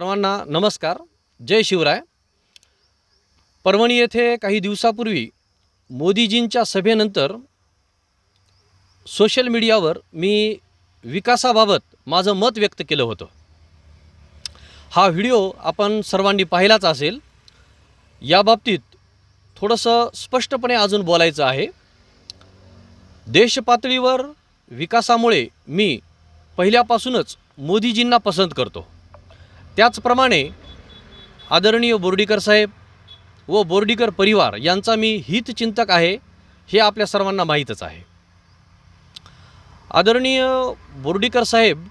सर्वांना नमस्कार. जय शिवराय. परभणी येथे काही दिवसापूर्वी मोदीजींच्या सभेनंतर सोशल मीडियावर मी विकासाबाबत माझं मत व्यक्त केलं होतं. हा व्हिडिओ आपण सर्वांनी पाहिलाच असेल. याबाबतीत थोडंसं स्पष्टपणे अजून बोलायचं आहे. देशपातळीवर विकासामुळे मी पहिल्यापासूनच मोदीजींना पसंत करतो. त्याचप्रमाणे आदरणीय बोर्डीकर साहेब व बोर्डीकर परिवार यांचा मी हितचिंतक आहे हे आपल्या सर्वांना माहीतच आहे. आदरणीय बोर्डीकर साहेब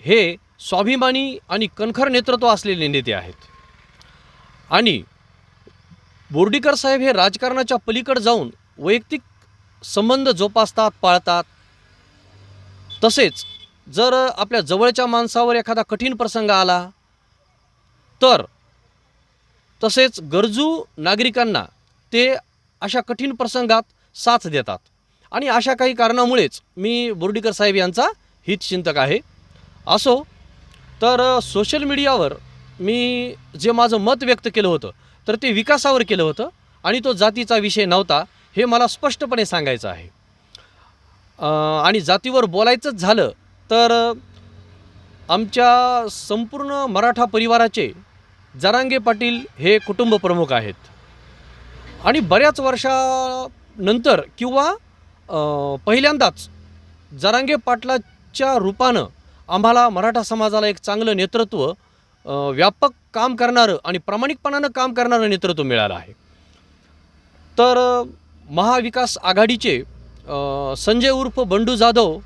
हे स्वाभिमानी आणि कणखर नेतृत्व असलेले नेते आहेत. आणि बोर्डीकर साहेब हे राजकारणाच्या पलीकडे जाऊन वैयक्तिक संबंध जोपासतात पाळतात. तसेच जर आपल्या जवळच्या माणसावर एखादा कठीण प्रसंग आला तर तसेच गरजू नागरिकांना ते अशा कठीण प्रसंगात साथ देतात. आणि अशा काही कारणामुळेच मी बोर्डीकर साहेब यांचा हितचिंतक आहे. असो तर सोशल मीडियावर मी जे माझं मत व्यक्त केलं होतं तर ते विकासावर केलं होतं आणि तो जातीचा विषय नव्हता हे मला स्पष्टपणे सांगायचं आहे. आणि जातीवर बोलायचंच झालं तर आमच्या संपूर्ण मराठा परिवाराचे जरांगे पाटील हे कुटुंब प्रमुख आहेत. आणि बऱ्याच वर्षानंतर किंवा पहिल्यांदाच जरांगे पाटलाच्या रूपानं आम्हाला मराठा समाजाला एक चांगलं नेतृत्व व्यापक काम करणारं आणि प्रामाणिकपणानं काम करणारं नेतृत्व मिळालं आहे. तर महाविकास आघाडीचे संजय उर्फ बंडू जाधव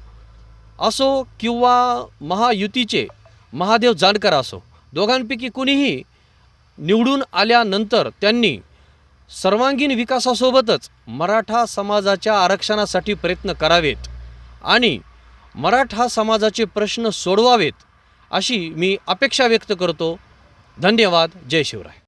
असो किंवा महायुतीचे महादेव जानकर असो दोघांपैकी कुणीही निवडून आल्यानंतर त्यांनी सर्वांगीण विकासासोबतच मराठा समाजाच्या आरक्षणासाठी प्रयत्न करावेत आणि मराठा समाजाचे प्रश्न सोडवावेत अशी मी अपेक्षा व्यक्त करतो. धन्यवाद. जय शिवराय.